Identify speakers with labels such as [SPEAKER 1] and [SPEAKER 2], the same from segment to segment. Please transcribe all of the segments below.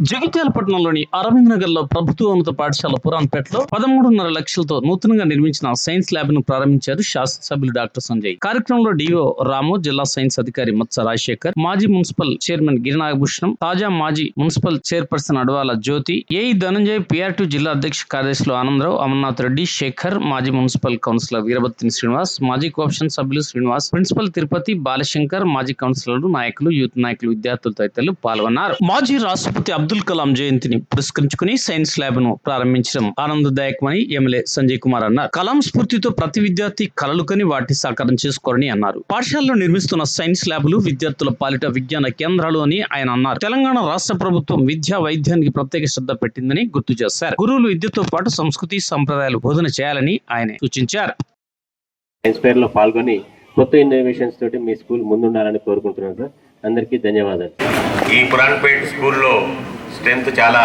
[SPEAKER 1] జగిత్యాల పట్టణంలోని అరవింద్ నగర్లో ప్రభుత్వోన్నత పాఠశాల పురాన్పేటలో పదమూడున్నర లక్షలతో నూతనంగా నిర్మించిన సైన్స్ ల్యాబ్ను ప్రారంభించారు శాసనసభ్యులు డాక్టర్ సంజయ్. కార్యక్రమంలో డిఓ రాము జిల్లా సైన్స్ అధికారి మత్స రాజశేఖర్ మాజీ మున్సిపల్ చైర్మన్ గిరినాగభూషణం తాజా మాజీ municipal chairperson Adavala Jyothi AE Dhananjay PRT జిల్లా అధ్యక్ష కార్యదర్శులు ఆనందరావు అమర్నాథ్ రెడ్డి శేఖర్ మాజీ మున్సిపల్ కౌన్సిలర్ వీరభద్రిని శ్రీనివాస్ మాజీ కోఆప్షన్ సభ్యులు శ్రీనివాస్ ప్రిన్సిపల్ తిరుపతి బాలశంకర్ మాజీ కౌన్సిలర్లు నాయకులు యూత్ నాయకులు విద్యార్థులు తదితరులు పాల్గొన్నారు. మాజీ రాష్ట్రపతి అబ్దుల్ కలాం జయంతిని పురస్కరించుకుని సైన్స్ ల్యాబ్ను ప్రారంభించడం ఆనందదాయకమని ఎమ్మెల్యే సంజయ్ కుమార్ అన్నారు. కలాం స్ఫూర్తితో ప్రతి విద్యార్థి కలలు కని వాటిని సాకారం చేసుకోరని అన్నారు. పాఠశాలలో నిర్మిస్తున్న సైన్స్ ల్యాబ్లు విద్యార్థుల పాలిట విజ్ఞాన కేంద్రాలు అని ఆయన అన్నారు. తెలంగాణ రాష్ట్ర ప్రభుత్వం విద్యా వైద్యానికి ప్రత్యేక శ్రద్ధ పెట్టిందని గుర్తు చేశారు. గురువులు విద్యతో పాటు సంస్కృతి సంప్రదాయాలు బోధన చేయాలని ఆయన సూచించారు.
[SPEAKER 2] సైన్స్ ఫేర్లో పాల్గొని కొత్త ఇన్నోవేషన్స్ తోటి మీ స్కూల్ ముందుండాలని కోరుకుంటున్నాను సార్. అందరికీ ధన్యవాదాలు.
[SPEAKER 3] ఈ పురాణపేట్ స్కూల్లో స్ట్రెంత్ చాలా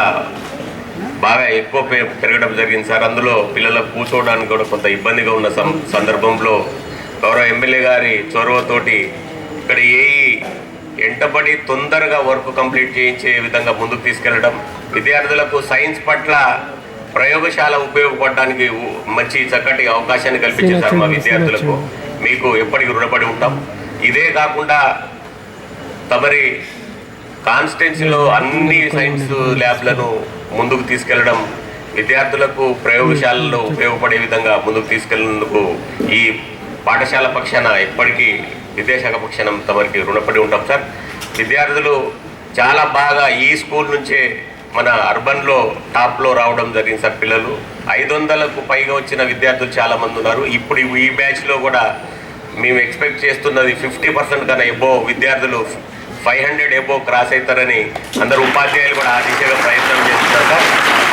[SPEAKER 3] బాగా ఎక్కువ పెరగడం జరిగింది సార్. అందులో పిల్లలకు కూర్చోవడానికి కూడా కొంత ఇబ్బందిగా ఉన్న సందర్భంలో గౌరవ ఎమ్మెల్యే గారి చొరవతోటి ఇక్కడ ఏ ఎంటబడి తొందరగా వర్క్ కంప్లీట్ చేయించే విధంగా ముందుకు తీసుకెళ్ళడం విద్యార్థులకు సైన్స్ పట్ల ప్రయోగశాల ఉపయోగపడడానికి మంచి చక్కటి అవకాశాన్ని కల్పించారు సార్ మా విద్యార్థులకు. మీకు ఎప్పటికీ రుణపడి ఉంటాం. ఇదే కాకుండా తమరి కాన్స్టెన్సీలో అన్ని సైన్స్ ల్యాబ్లను ముందుకు తీసుకెళ్ళడం విద్యార్థులకు ప్రయోగశాలలో ఉపయోగపడే విధంగా ముందుకు తీసుకెళ్ళేందుకు ఈ పాఠశాల పక్షాన ఎప్పటికీ విద్యాశాఖ పక్షాన తమరికి రుణపడి ఉంటాం సార్. విద్యార్థులు చాలా బాగా ఈ స్కూల్ నుంచే మన అర్బన్లో టాప్లో రావడం జరిగింది సార్ పిల్లలు. ఐదు వందలకు పైగా వచ్చిన విద్యార్థులు చాలా మంది ఉన్నారు. ఇప్పుడు ఈ బ్యాచ్లో కూడా మేము ఎక్స్పెక్ట్ చేస్తున్నది ఫిఫ్టీ పర్సెంట్ కన్నా ఎబో విద్యార్థులు ఫైవ్ హండ్రెడ్ ఎబో క్రాస్ అవుతారని అందరు ఉపాధ్యాయులు కూడా ఆ దిశగా ప్రయత్నం చేస్తున్నారు సార్.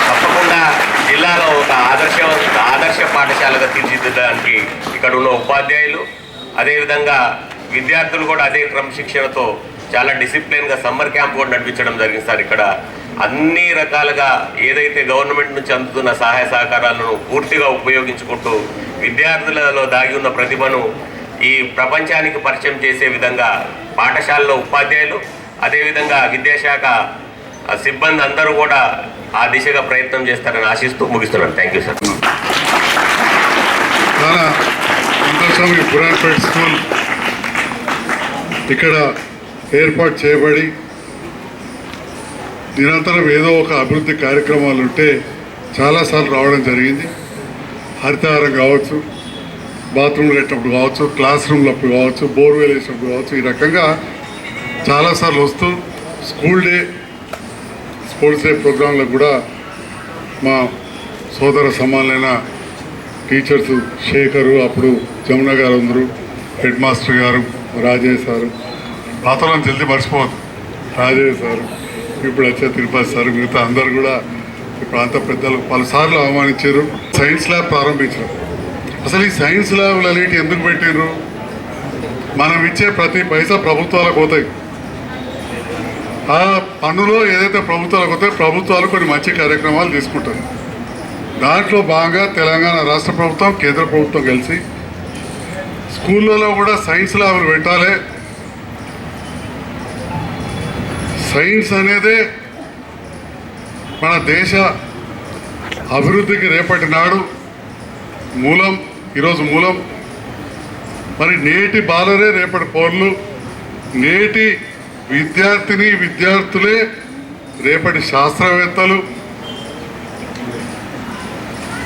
[SPEAKER 3] తప్పకుండా జిల్లాలో ఒక ఆదర్శ ఆదర్శ పాఠశాలగా తీర్చిదిద్దడానికి ఇక్కడ ఉన్న ఉపాధ్యాయులు అదేవిధంగా విద్యార్థులు కూడా అదే క్రమశిక్షణతో చాలా డిసిప్లిన్గా సమ్మర్ క్యాంప్ కూడా నడిపించడం జరిగింది సార్. ఇక్కడ అన్ని రకాలుగా ఏదైతే గవర్నమెంట్ నుంచి అందుతున్న సహాయ సహకారాలను పూర్తిగా ఉపయోగించుకుంటూ విద్యార్థులలో దాగి ఉన్న ప్రతిభను ఈ ప్రపంచానికి పరిచయం చేసే విధంగా పాఠశాలలో ఉపాధ్యాయులు అదేవిధంగా విద్యాశాఖ సిబ్బంది అందరూ కూడా ఆ దిశగా ప్రయత్నం చేస్తారని ఆశిస్తూ ముగిస్తున్నాను. థ్యాంక్ యూ సార్
[SPEAKER 4] చాలా సంతోషం ఈ స్కూల్ ఇక్కడ ఏర్పాటు చేయబడి నిరంతరం ఏదో ఒక అభివృద్ధి కార్యక్రమాలు ఉంటే చాలాసార్లు రావడం జరిగింది. హరితహారం కావచ్చు బాత్రూమ్లు కట్టినప్పుడు కావచ్చు క్లాస్ రూమ్లప్పుడు కావచ్చు బోర్వెల్ వేసినప్పుడు కావచ్చు ఈ రకంగా చాలాసార్లు వస్తూ స్కూల్ డే స్పోర్ట్స్ డే ప్రోగ్రాంలకు కూడా మా సోదర సమానమైన టీచర్స్ శేఖరు అప్పుడు జమున గారు అందరూ హెడ్ మాస్టర్ గారు రాజేష్ సారు పాత్రలను జల్దీ మర్చిపోవద్దు. రాజేష్ సారు ఇప్పుడు వచ్చే తిరుపతి సార్ మిగతా అందరు కూడా ఈ ప్రాంత పెద్దలు పలుసార్లు అవమానించారు. సైన్స్ ల్యాబ్ ప్రారంభించారు. అసలు ఈ సైన్స్ ల్యాబ్లు అనేవి ఎందుకు పెట్టారు మనం ఇచ్చే ప్రతి పైసా ప్రభుత్వాలకు పోతాయి. ఆ పన్నులో ఏదైతే ప్రభుత్వాలకు పోతాయో ప్రభుత్వాలు కొన్ని మంచి కార్యక్రమాలు తీసుకుంటారు దాంట్లో భాగంగా తెలంగాణ రాష్ట్ర ప్రభుత్వం కేంద్ర ప్రభుత్వం కలిసి స్కూళ్ళలో కూడా సైన్స్ ల్యాబ్లు పెట్టాలి. సైన్స్ అనేదే మన దేశ అభివృద్ధికి రేపటి నాడు మూలం. ఈరోజు మూలం. మరి నేటి బాలరే రేపటి పౌరులు. నేటి విద్యార్థిని విద్యార్థులే రేపటి శాస్త్రవేత్తలు.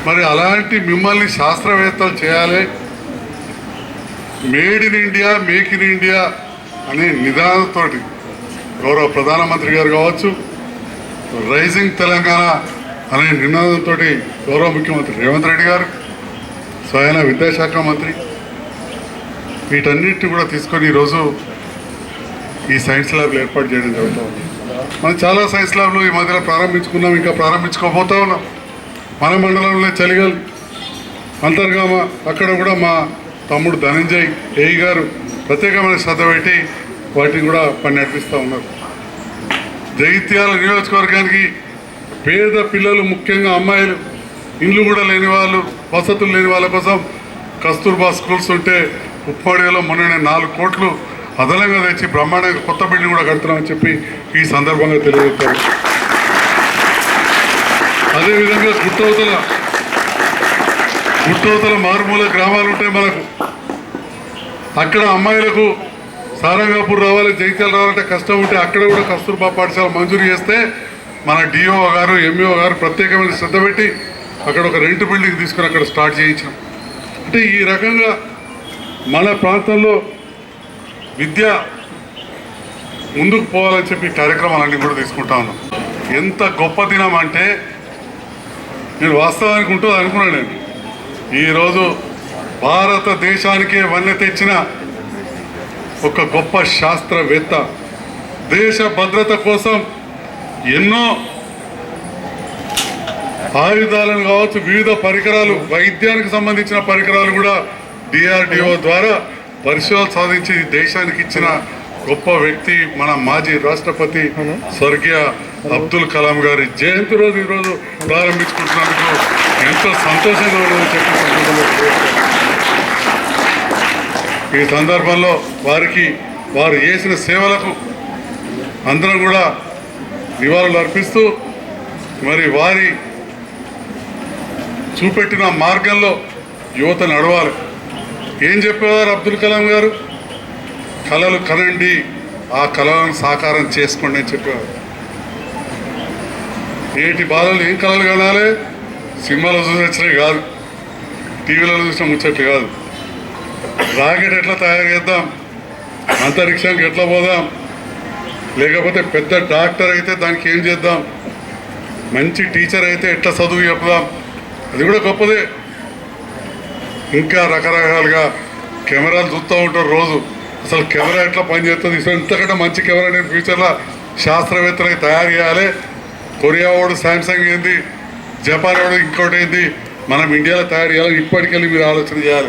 [SPEAKER 4] మరి అలాంటి మిమ్మల్ని శాస్త్రవేత్తలు చేయాలి. Made in India make in India అనే నిదానంతో గౌరవ ప్రధానమంత్రి గారు కావచ్చు రైజింగ్ తెలంగాణ అనే నినాదంతో గౌరవ ముఖ్యమంత్రి రేవంత్ రెడ్డి గారు స్వయాన విద్యాశాఖ మంత్రి వీటన్నిటిని కూడా తీసుకొని ఈరోజు ఈ సైన్స్ ల్యాబ్లు ఏర్పాటు చేయడం జరుగుతుంది. మనం చాలా సైన్స్ ల్యాబ్లు ఈ మధ్యలో ప్రారంభించుకున్నాం ఇంకా ప్రారంభించుకోబోతా ఉన్నాం. మన మండలంలో చలిగాలి అంతర్గామ అక్కడ కూడా మా తమ్ముడు ధనంజయ్ ఏఈ గారు ప్రత్యేకమైన శ్రద్ధ పెట్టి వాటిని కూడా పని నడిపిస్తూ ఉన్నారు. జగిత్యాల నియోజకవర్గానికి పేద పిల్లలు ముఖ్యంగా అమ్మాయిలు ఇండ్లు కూడా లేని వాళ్ళు వసతులు లేని వాళ్ళ కోసం కస్తూర్బా స్కూల్స్ ఉంటే ఉప్పాడిలో మొన్ననే నాలుగు కోట్లు అదనంగా తెచ్చి బ్రహ్మాండంగా కొత్త బిల్డింగ్ కూడా కడుతున్నామని చెప్పి ఈ సందర్భంగా తెలియజేస్తారు. అదేవిధంగా గుట్టవతల గుట్టవతల మారుమూల గ్రామాలు ఉంటాయి మనకు అక్కడ అమ్మాయిలకు సారంగాపూర్ రావాలి జైత్యాలు రావాలంటే కష్టం ఉంటే అక్కడ కూడా కస్తూర్బా పాఠశాల మంజూరు చేస్తే మన డిఓ గారు ఎంఈఓ గారు ప్రత్యేకమైన శ్రద్ధ పెట్టి అక్కడ ఒక రెంట్ బిల్డింగ్ తీసుకుని అక్కడ స్టార్ట్ చేయించాం. అంటే ఈ రకంగా మన ప్రాంతంలో విద్య ముందుకు పోవాలని చెప్పి కార్యక్రమాలన్నీ కూడా తీసుకుంటా ఉన్నాం. ఎంత గొప్ప దినం అంటే నేను వాస్తవానికి ఉంటుంది అనుకున్నాను నేను. ఈరోజు భారతదేశానికే వన్నె తెచ్చిన ఒక గొప్ప శాస్త్రవేత్త. దేశ భద్రత కోసం ఎన్నో ఆయుధాలను కావచ్చు వివిధ పరికరాలు వైద్యానికి సంబంధించిన పరికరాలు కూడా డిఆర్డిఓ ద్వారా పరిశోధన సాధించి దేశానికి ఇచ్చిన గొప్ప వ్యక్తి మన మాజీ రాష్ట్రపతి స్వర్గీయ అబ్దుల్ కలాం గారి జయంతి రోజు ఈరోజు ప్రారంభించుకుంటున్నందుకు ఎంతో సంతోషంగా చెప్పి తెలియజేస్తున్నాను. ఈ సందర్భంలో వారికి వారు చేసిన సేవలకు అందరం కూడా నివాళులు అర్పిస్తూ మరి వారి చూపెట్టిన మార్గంలో యువత నడవాలి. ఏం చెప్పేవారు అబ్దుల్ కలాం గారు? కళలు కనండి ఆ కళలను సాకారం చేసుకోండి అని చెప్పేవారు. ఏటి బాలలు ఏం కళలు కనాలి? సినిమాలో చూసినచ్చినవి కాదు. టీవీలో చూసిన ముచ్చట్లు కాదు. రాకెట్ ఎట్లా తయారు చేద్దాం? అంతరిక్షానికి ఎట్లా పోదాం? లేకపోతే పెద్ద డాక్టర్ అయితే దానికి ఏం చేద్దాం? మంచి టీచర్ అయితే ఎట్లా చదువు చెప్దాం అది కూడా గొప్పదే. ఇంకా రకరకాలుగా కెమెరాలు చూస్తూ ఉంటారు రోజు. అసలు కెమెరా ఎట్లా పనిచేస్తుంది? ఇసలు ఇంతకంటే మంచి కెమెరా నేను ఫ్యూచర్లో శాస్త్రవేత్తలకి తయారు చేయాలి. కొరియా వాడు శాంసంగ్ ఏంది? జపాన్ వాడు ఇంకోటి ఏంది? మనం ఇండియాలో తయారు చేయాలి. ఇప్పటికెళ్ళి మీరు ఆలోచన చేయాలి.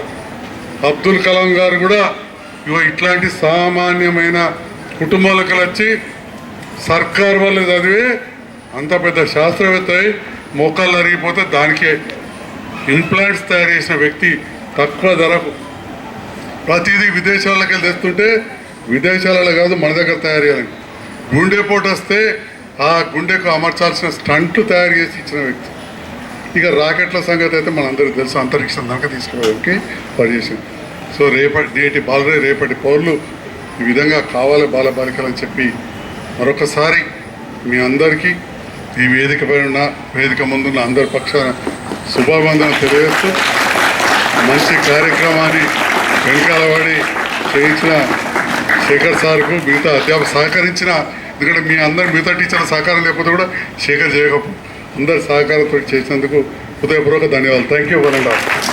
[SPEAKER 4] అబ్దుల్ కలాం గారు కూడా ఇవో ఇట్లాంటి సామాన్యమైన కుటుంబాలకు వచ్చి సర్కార్ వల్ల చదివి అంత పెద్ద శాస్త్రవేత్త అయి మోకాళ్ళు అరిగిపోతే దానికే ఇంప్లాంట్స్ తయారు చేసిన వ్యక్తి తక్కువ ధరకు. ప్రతిదీ విదేశాలకు వెళ్ళి తెస్తుంటే విదేశాలలో కాదు మన దగ్గర తయారు చేయాలి. గుండెపోటు వస్తే ఆ గుండెకు అమర్చాల్సిన స్టంట్ తయారు చేసి ఇచ్చిన వ్యక్తి. ఇక రాకెట్ల సంగతి అయితే మనందరికీ తెలుసు. అంతరిక్షం దాకా తీసుకుపోవడానికి పనిచేసింది సో రేపటి నేటి బాలరే రేపటి పౌరులు ఈ విధంగా కావాలి బాలబాలికలు అని చెప్పి మరొకసారి మీ అందరికీ ఈ వేదిక పైన ఉన్న వేదిక ముందున్న అందరి పక్షాన శుభాబంధన తెలియజేస్తూ మంచి కార్యక్రమాన్ని వెనకాల చేయించిన శేఖర్ సార్కు మిగతా అధ్యాపక సహకరించిన ఎందుకంటే మీ అందరు మిగతా టీచర్ల సహకారం లేకపోతే కూడా శేఖర్ చేయకపో అందరి సహకారంతో చేసినందుకు హృదయపూర్వక ధన్యవాదాలు. Thank you one